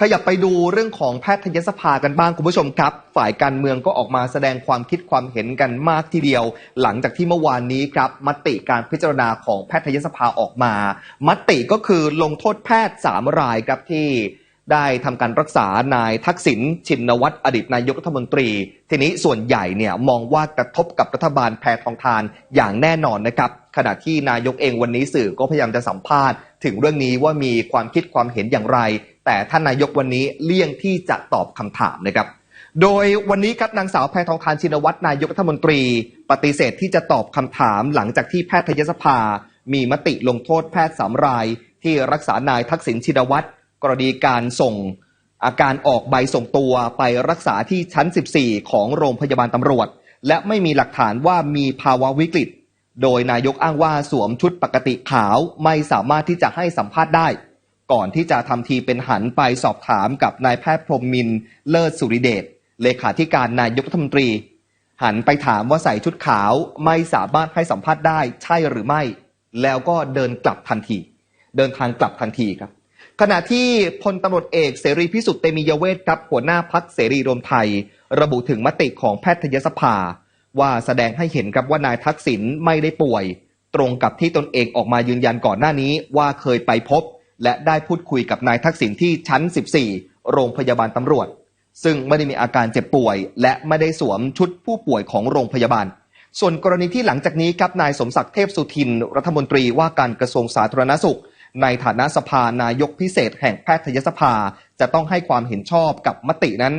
ขยับไปดูเรื่องของแพทยสภากันบ้างคุณผู้ชมครับ ฝ่ายการเมืองก็ออกมาแสดงความคิดความเห็นกันมากทีเดียว หลังจากที่เมื่อวานนี้ครับมติการพิจารณาของแพทยสภาออกมา มติก็คือลงโทษแพทย์ 3 รายครับที่ได้ทำการรักษานายทักษิณชินวัตรอดีตนายกรัฐมนตรี ทีนี้ส่วนใหญ่เนี่ยมองว่ากระทบกับรัฐบาลแพทองทานอย่างแน่นอนนะครับ ขณะที่นายกเองวันนี้สื่อก็พยายามจะสัมภาษณ์ ถึงเรื่องนี้ว่ามีความคิดความเห็นอย่างไร แต่ท่านนายกวันนี้เลี่ยงที่จะตอบคำถามนะครับ โดยวันนี้ครับนางสาวแพทองทานชินวัตรนายกรัฐมนตรี ปฏิเสธที่จะตอบคำถามหลังจากที่แพทยสภา มีมติลงโทษแพทย์สามราย ที่รักษานายทักษิณชินวัตรกรณีการส่ง อาการออกใบส่งตัวไปรักษาที่ชั้น 14 ของโรงพยาบาลตำรวจ และไม่มีหลักฐานว่ามีภาวะวิกฤต โดยนายกอ้างว่าสวมชุดปกติขาวไม่สามารถที่จะให้สัมภาษณ์ได้ ก่อนที่จะทำทีเป็นหันไปสอบถามกับนายแพทย์พรมมินเลิศสุริเดชเลขาธิการนายกรัฐมนตรี หันไปถามว่าใส่ชุดขาวไม่สามารถให้สัมภาษณ์ได้ใช่หรือไม่ แล้วก็เดินกลับทันที เดินทางกลับทันทีครับ ขณะที่พลตำรวจเอกเสรีพิสุทธิ์เตมียเวทครับหัวหน้าพักเสรีรวมไทย ระบุถึงมติของแพทยสภา ว่าแสดงให้เห็นครับว่านายทักษิณไม่ได้ป่วย ตรงกับที่ตนเองออกมายืนยันก่อนหน้านี้ว่าเคยไปพบ และได้พูดคุยกับนายทักษิณที่ชั้น 14 โรงพยาบาลตำรวจ ซึ่งไม่ได้มีอาการเจ็บป่วย และไม่ได้สวมชุดผู้ป่วยของโรงพยาบาล ส่วนกรณีที่หลังจากนี้ครับนายสมศักดิ์เทพสุทิน รัฐมนตรีว่าการกระทรวงสาธารณสุข ในฐานะสภานายกพิเศษแห่งแพทยสภา จะต้องให้ความเห็นชอบกับมตินั้น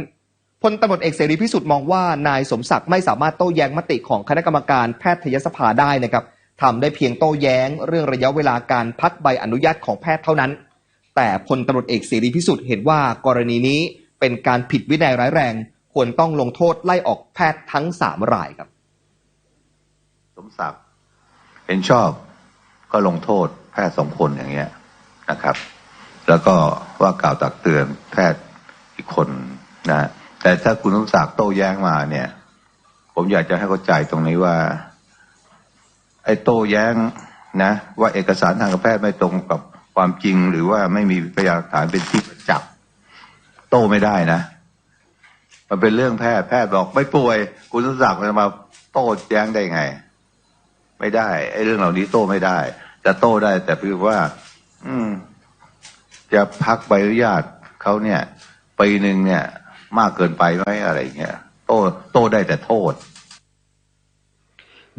พลตำรวจเอกเสรีพิสุทธิ์มองว่านายสมศักดิ์ไม่สามารถโต้แย้งมติของคณะกรรมการแพทยสภาได้นะครับ ทำได้เพียงโต้แย้งเรื่องระยะเวลาการพักใบอนุญาตของแพทย์เท่านั้น แต่พลตำรวจเอกเสรีพิสุทธิ์เห็นว่ากรณีนี้เป็นการผิดวินัยร้ายแรง ควรต้องลงโทษไล่ออกแพทย์ทั้งสามรายครับ สมศักดิ์เห็นชอบก็ลงโทษแพทย์สองคนอย่างเงี้ยนะครับ แล้วก็ว่ากล่าวตักเตือนแพทย์อีกคนนะแต่ถ้าคุณสมศักดิ์โต้แย้งมาเนี่ย ผมอยากจะให้เข้าใจตรงนี้ว่า ไอ้โต้แย้งนะ ว่าเอกสารทางการแพทย์ไม่ตรงกับความจริง หรือว่าไม่มีพยานหลักฐานเป็นที่ประจักษ์โต้ไม่ได้นะ มันเป็นเรื่องแพทย์แพทย์บอกไม่ป่วย คุณสมศักดิ์จะมาโต้แย้งได้ไง ไม่ได้ไอ้เรื่องเหล่านี้โต้ไม่ได้จะโต้ได้ แต่เพียงว่า อืม จะพักใบอนุญาตเขาเนี่ยปีหนึ่งเนี่ย มากเกินไปไหมอะไรเงี้ยโต้โต้ได้แต่โทษ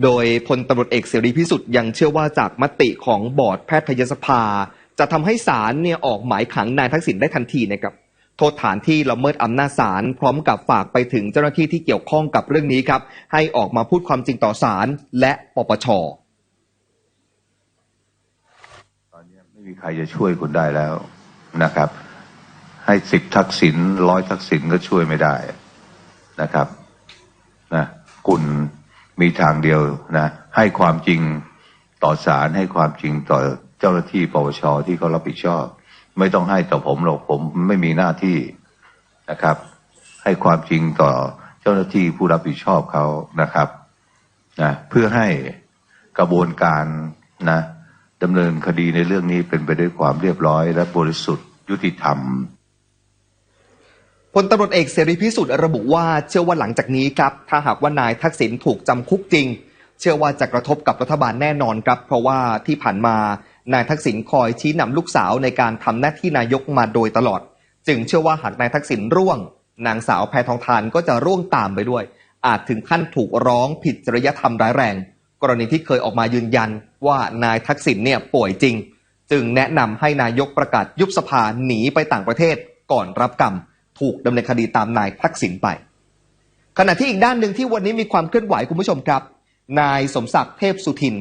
โดยพลตำรวจเอกเสรีพิสุทธิ์ยังเชื่อว่าจากมติของบอร์ดแพทยสภา จะทำให้ศาลเนี่ยออกหมายขังนายทักษิณได้ทันทีนะครับโทษฐานที่ละเมิดอำนาจศาลพร้อมกับฝากไปถึงเจ้าหน้าที่ที่เกี่ยวข้องกับเรื่องนี้ครับ ให้ออกมาพูดความจริงต่อศาลและปปชตอนนี้ไม่มีใครจะช่วยคุณได้แล้วนะครับ ให้สิบทักษิณร้อยทักษิณก็ช่วยไม่ได้นะครับนะคุณ มีทางเดียวนะให้ความจริงต่อศาลให้ความจริงต่อเจ้าหน้าที่ปปชที่เขารับผิดชอบ ไม่ต้องให้ต่อผมหรอกผมไม่มีหน้าที่นะครับ ให้ความจริงต่อเจ้าหน้าที่ผู้รับผิดชอบเขานะครับนะเพื่อให้กระบวนการนะดำเนินคดีในเรื่องนี้เป็นไปด้วยความเรียบร้อยและบริสุทธิ์ยุติธรรม พลตำรวจเอกเสรีพิสุทธิ์ระบุว่าเชื่อว่าหลังจากนี้ครับ ถ้าหากว่านายทักษิณถูกจำคุกจริง เชื่อว่าจะกระทบกับรัฐบาลแน่นอนครับ เพราะว่าที่ผ่านมานายทักษิณคอยชี้นำลูกสาวในการทำหน้าที่นายกมาโดยตลอด จึงเชื่อว่าหากนายทักษิณร่วง นางสาวแพทองทานก็จะร่วงตามไปด้วย อาจถึงขั้นถูกร้องผิดจริยธรรมร้ายแรง กรณีที่เคยออกมายืนยันว่านายทักษิณเนี่ยป่วยจริง จึงแนะนำให้นายกประกาศยุบสภาหนีไปต่างประเทศก่อนรับกรรม ถูกดำเนินคดีตามนายทักษิณไป ขณะที่อีกด้านหนึ่งที่วันนี้มีความเคลื่อนไหวคุณผู้ชมครับ นายสมศักดิ์เทพสุทิน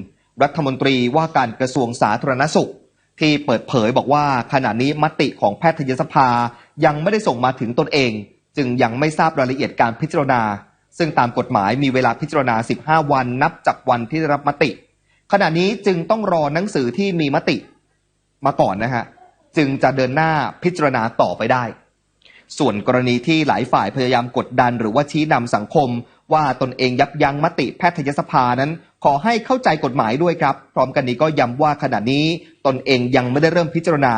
รัฐมนตรีว่าการกระทรวงสาธารณสุข ที่เปิดเผยบอกว่าขณะนี้มติของแพทยสภายังไม่ได้ส่งมาถึงตนเอง จึงยังไม่ทราบรายละเอียดการพิจารณา ซึ่งตามกฎหมายมีเวลาพิจารณา 15 วันนับจากวันที่ได้รับมติ ขณะนี้จึงต้องรอหนังสือที่มีมติมาก่อนนะฮะจึงจะเดินหน้าพิจารณาต่อไปได้ ส่วนกรณีที่หลายฝ่ายพยายามกดดันหรือว่าชี้นำสังคม ว่าตนเองยับยั้งมติแพทยสภานั้น ขอให้เข้าใจกฎหมายด้วยครับ พร้อมกันนี้ก็ย้ำว่าขณะนี้ ตนเองยังไม่ได้เริ่มพิจารณา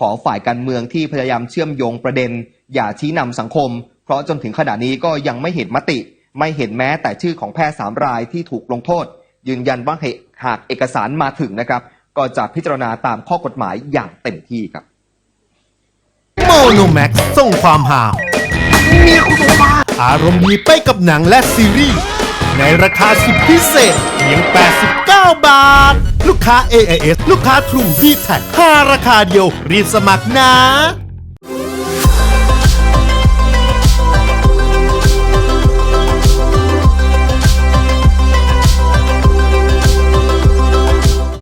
ขอฝ่ายการเมืองที่พยายามเชื่อมโยงประเด็น อย่าชี้นำสังคม เพราะจนถึงขณะนี้ก็ยังไม่เห็นมติ ไม่เห็นแม้แต่ชื่อของแพทย์สามรายที่ถูกลงโทษ ยืนยันว่าหากเอกสารมาถึงนะครับ ก็จะพิจารณาตามข้อกฎหมายอย่างเต็มที่ครับ โมโนแม็กส่งความหาอารมณ์ดีไปกับหนังและซีรีส์ในราคาสุดพิเศษเพียง 89 บาท ลูกค้า AIS ลูกค้า True d t แท็5ราคาเดียวรีบสมัครนะ